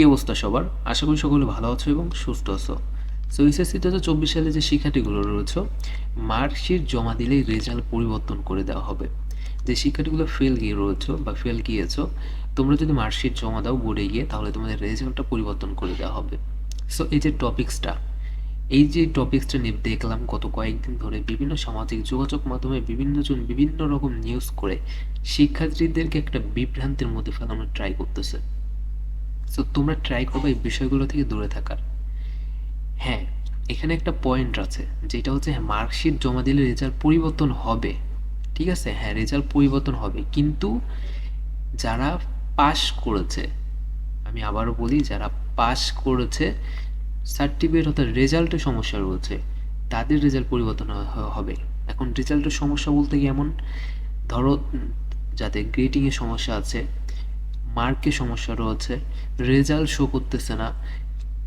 কী অবস্থা সবার? আশা করি সকলে ভালো আছো এবং সুস্থ আছো। সো এসএসসি দু হাজার চব্বিশ সালে যে শিক্ষার্থীগুলো রয়েছে, মার্কশিট জমা দিলেই রেজাল্ট পরিবর্তন করে দেওয়া হবে। যে শিক্ষার্থীগুলো ফেল গিয়ে রয়েছো বা ফেল গিয়েছো, তোমরা যদি মার্কশিট জমা দাও বোর্ডে গিয়ে, তাহলে তোমাদের রেজাল্টটা পরিবর্তন করে দেওয়া হবে। সো এই যে টপিক্সটা, এই যে টপিক্সটা নিয়ে দেখলাম গত কয়েকদিন ধরে বিভিন্ন সামাজিক যোগাযোগ মাধ্যমে বিভিন্নজন বিভিন্ন রকম নিউজ করে শিক্ষার্থীদেরকে একটা বিভ্রান্তির মধ্যে ফেলানোর ট্রাই করতেছে। সো তোমরা ট্রাই করবে এই বিষয়গুলো থেকে দূরে থাকার। হ্যাঁ এখানে একটা পয়েন্ট আছে যেটা হচ্ছে হ্যাঁ মার্কশিট জমা দিলে রেজাল্ট পরিবর্তন হবে। ঠিক আছে? হ্যাঁ রেজাল্ট পরিবর্তন হবে। কিন্তু যারা পাশ করেছে আমি আবারও বলি যারা পাশ করেছে সার্টিফিকেট অর্থাৎ রেজাল্টে সমস্যা রয়েছে তাদের রেজাল্ট পরিবর্তন হবে। এখন রেজাল্টের সমস্যা বলতে কেমন ধরো উম, যাদের গ্রেডিংয়ে সমস্যা আছে মার্কে সমস্যা রয়েছে? রেজাল্ট শো করতেছে না।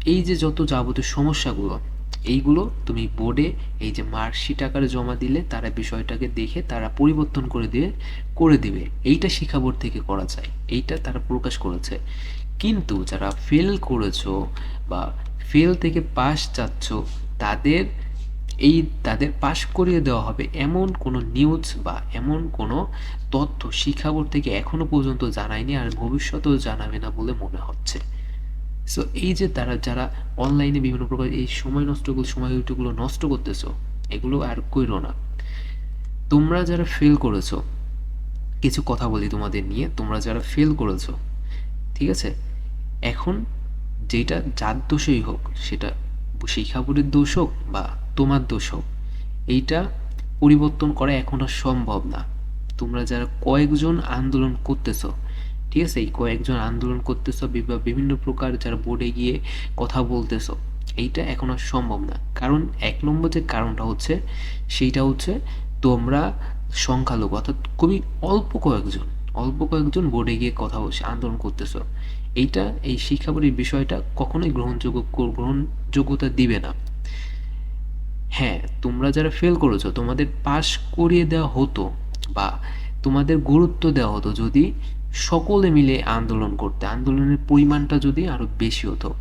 এই যে যত যাবতীয় সমস্যাগুলো, এইগুলো তুমি বোর্ডে এই যে মার্কশিট আকারে জমা দিলে তারা বিষয়টাকে দেখে তারা পরিবর্তন করে দিয়ে, করে দিবে। এইটা শিক্ষা বোর্ড থেকে করা যায়। এইটা তারা প্রকাশ করেছে। কিন্তু যারা ফেল করেছ বা ফেল থেকে পাস যাচ্ছ তাদের এই তাদের পাশ করিয়ে দেওয়া হবে এমন কোনো নিউজ বা এমন কোনো তথ্য শিক্ষা বোর্ড থেকে এখনও পর্যন্ত জানায়নি আর ভবিষ্যতেও জানাবে না বলে মনে হচ্ছে। সো এই যে তারা, যারা অনলাইনে বিভিন্ন প্রকার এই সময় নষ্টগুলো সময়গুলো নষ্ট করতেছো, এগুলো আর কইরো না। তোমরা যারা ফেল করেছ, কিছু কথা বলি তোমাদের নিয়ে, তোমরা যারা ফেল করেছ, ঠিক আছে? এখন যেটা যার দোষই হোক, সেটা শিক্ষা বোর্ডের দোষ হোক বা তোমার দোষ হোক। এইটা পরিবর্তন করা এখন আর সম্ভব না। তোমরা যারা কয়েকজন আন্দোলন করতেছ, ঠিক আছে? এই কয়েকজন আন্দোলন করতেছো বিভিন্ন প্রকার যারা বোর্ডে গিয়ে কথা বলতেছো, এইটা এখন আর সম্ভব না। কারণ এক নম্বর যে কারণটা হচ্ছে, সেইটা হচ্ছে তোমরা সংখ্যালঘু, অর্থাৎ খুবই অল্প কয়েকজন অল্প কয়েকজন বোর্ডে গিয়ে কথা বলছে, আন্দোলন করতেছো। এইটা এই শিক্ষা বোর্ডের বিষয়টা কখনোই গ্রহণযোগ্য গ্রহণযোগ্যতা দিবে না। হ্যাঁ তোমরা যারা ফেল করেছ, তোমাদের পাশ করিয়ে দেওয়া হতো বা তোমাদের গুরুত্ব দেওয়া হতো যদি সকলে মিলে আন্দোলন করতে, আন্দোলনের পরিমাণটা যদি আরও বেশি হতো।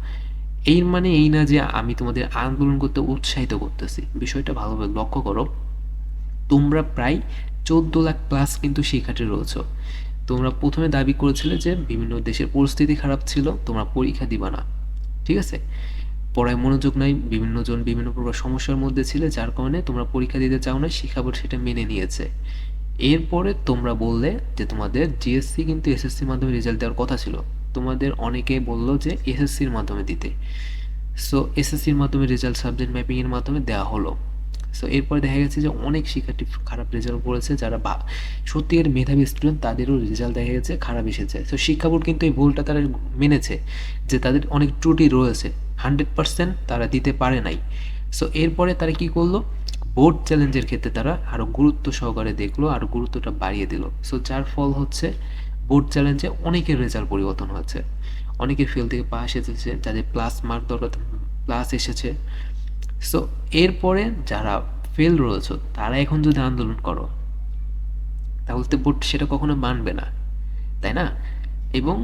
এই মানে এই না যে আমি তোমাদের আন্দোলন করতে উৎসাহিত করতেছি। বিষয়টা ভালোভাবে লক্ষ্য করো। তোমরা প্রায় চোদ্দ লাখ প্লাস কিন্তু শিক্ষার্থী রয়েছ। তোমরা প্রথমে দাবি করেছিলে যে বিভিন্ন দেশের পরিস্থিতি খারাপ ছিল, তোমরা পরীক্ষা দিবা না। ঠিক আছে? পড়ায় মনোযোগ নাই, বিভিন্ন জন বিভিন্ন প্রকার সমস্যার মধ্যে ছিলে, যার কারণে তোমরা পরীক্ষা দিতে চাও না শিক্ষা বোর্ড সেটা মেনে নিয়েছে। এরপরে তোমরা বললে যে তোমাদের জিএসসি কিন্তু এসএসসির মাধ্যমে রেজাল্ট দেওয়ার কথা ছিল। তোমাদের অনেকে বলল যে এসএসসির মাধ্যমে দিতে। সো এসএসসির মাধ্যমে রেজাল্ট সাবজেক্ট ম্যাপিংয়ের মাধ্যমে দেওয়া হলো। সো এরপরে দেখা গেছে যে অনেক শিক্ষার্থী খারাপ রেজাল্ট করেছে, যারা বা- সত্যিকার মেধাবী স্টুডেন্ট তাদেরও রেজাল্ট দেখা গেছে, খারাপ এসেছে। সো শিক্ষা বোর্ড কিন্তু এই ভুলটা তারা মেনেছে, যে তাদের অনেক ত্রুটি রয়েছে। হান্ড্রেড পার্সেন্ট তারা দিতে পারে নাই। সো এরপরে তারা কি করল? বোর্ড চ্যালেঞ্জের ক্ষেত্রে তারা আরও গুরুত্ব সহকারে দেখল, আর গুরুত্বটা বাড়িয়ে দিল। সো যার ফল হচ্ছে বোর্ড চ্যালেঞ্জে অনেকের রেজাল্ট পরিবর্তন হয়েছে। অনেকের ফেল থেকে পাস এসেছে, যাদের প্লাস মার্ক দরকার প্লাস এসেছে। সো এরপরে যারা ফেল রয়েছে, তারা এখন যদি আন্দোলন করো, তাহলে তো বোর্ড সেটা কখনো মানবে না, তাই না? এবং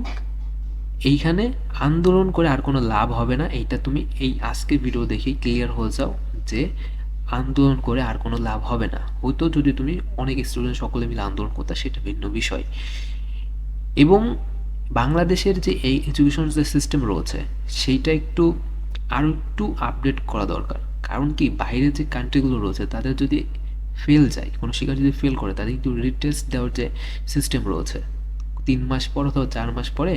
এইখানে আন্দোলন করে আর কোনো লাভ হবে না। এইটা তুমি এই আজকের ভিডিও দেখেই ক্লিয়ার হয়ে যাও যে আন্দোলন করে আর কোনো লাভ হবে না। হয়তো যদি তুমি অনেক স্টুডেন্ট সকলে মিলে আন্দোলন করতে, সেটা ভিন্ন বিষয়। এবং বাংলাদেশের যে এই এডুকেশন যে সিস্টেম রয়েছে, সেইটা একটু আরও একটু আপডেট করা দরকার। কারণ কি, বাইরের যে কান্ট্রিগুলো রয়েছে, তাদের যদি ফেল যায়, কোনো শিক্ষার্থী যদি ফেল করে, তাদের একটু রিটেস্ট দেওয়ার যে সিস্টেম রয়েছে তিন মাস পর অথবা চার মাস পরে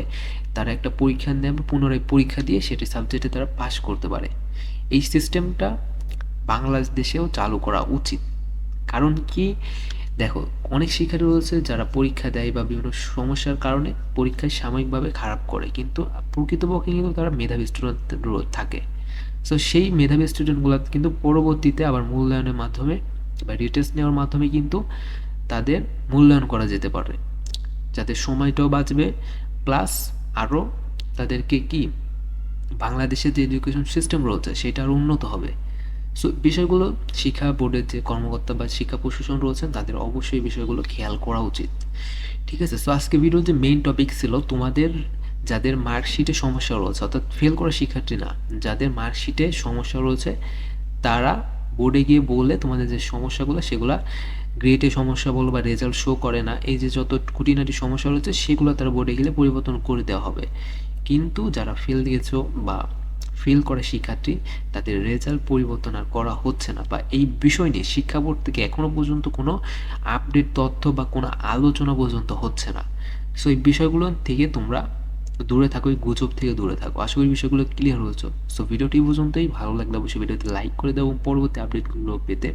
তারা একটা পরীক্ষা নেবে পুনরায় পরীক্ষা দিয়ে সেটি সাবজেক্টে তারা পাশ করতে পারে। এই সিস্টেমটা বাংলাদেশেও চালু করা উচিত। কারণ কি? দেখো, অনেক শিক্ষার্থী রয়েছে যারা পরীক্ষা দেয় বা বিভিন্ন সমস্যার কারণে পরীক্ষায় সাময়িকভাবে খারাপ করে, কিন্তু প্রকৃতপক্ষে কিন্তু তারা মেধাবী স্টুডেন্ট থাকে। সো সেই মেধাবী স্টুডেন্টগুলো কিন্তু পরবর্তীতে আবার মূল্যায়নের মাধ্যমে বা রিটেস্ট নেওয়ার মাধ্যমে কিন্তু তাদের মূল্যায়ন করা যেতে পারে। যাতে সময়টাও বাঁচবে প্লাস আরও তাদেরকে কি বাংলাদেশের যে এডুকেশন সিস্টেম রয়েছে সেটা আরও উন্নত হবে। সো বিষয়গুলো শিক্ষা বোর্ডের যে কর্মকর্তা বা শিক্ষা প্রশাসন রয়েছেন, তাদের অবশ্যই বিষয়গুলো খেয়াল করা উচিত। ঠিক আছে? সো আজকে ভিডিওর যে মেইন টপিক ছিল, তোমাদের যাদের মার্কশিটে সমস্যা রয়েছে, অর্থাৎ ফেল করা শিক্ষার্থী না, যাদের মার্কশিটে সমস্যা রয়েছে, তারা বোর্ডে গিয়ে বলে তোমাদের যে সমস্যাগুলো, সেগুলো গ্রেডে সমস্যা বলো বা রেজাল্ট শো করে না, এই যে যত খুঁটিনাটি সমস্যা রয়েছে, সেগুলো তারা বোর্ডে গেলে পরিবর্তন করে দেওয়া হবে। কিন্তু যারা ফেল দিয়েছ বা ফেল করে শিক্ষার্থী, তাদের রেজাল্ট পরিবর্তন আর করা হচ্ছে না। বা এই বিষয় নিয়ে শিক্ষা বোর্ড থেকে এখনও পর্যন্ত কোনো আপডেট তথ্য বা কোনো আলোচনা পর্যন্ত হচ্ছে না। সো এই বিষয়গুলো থেকে তোমরা দূরে থাকো, এই গুজব থেকে দূরে থাকো। আশা করি বিষয়গুলো ক্লিয়ার হয়েছে। সো ভিডিওটি পর্যন্তই। ভালো লাগলে অবশ্যই ভিডিওতে লাইক করে দাও এবং পরবর্তী আপডেটগুলো পেতে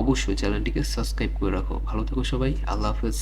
অবশ্যই চ্যানেলটিকে সাবস্ক্রাইব করে রাখো। ভালো থেকো সবাই। আল্লাহ হাফেজ।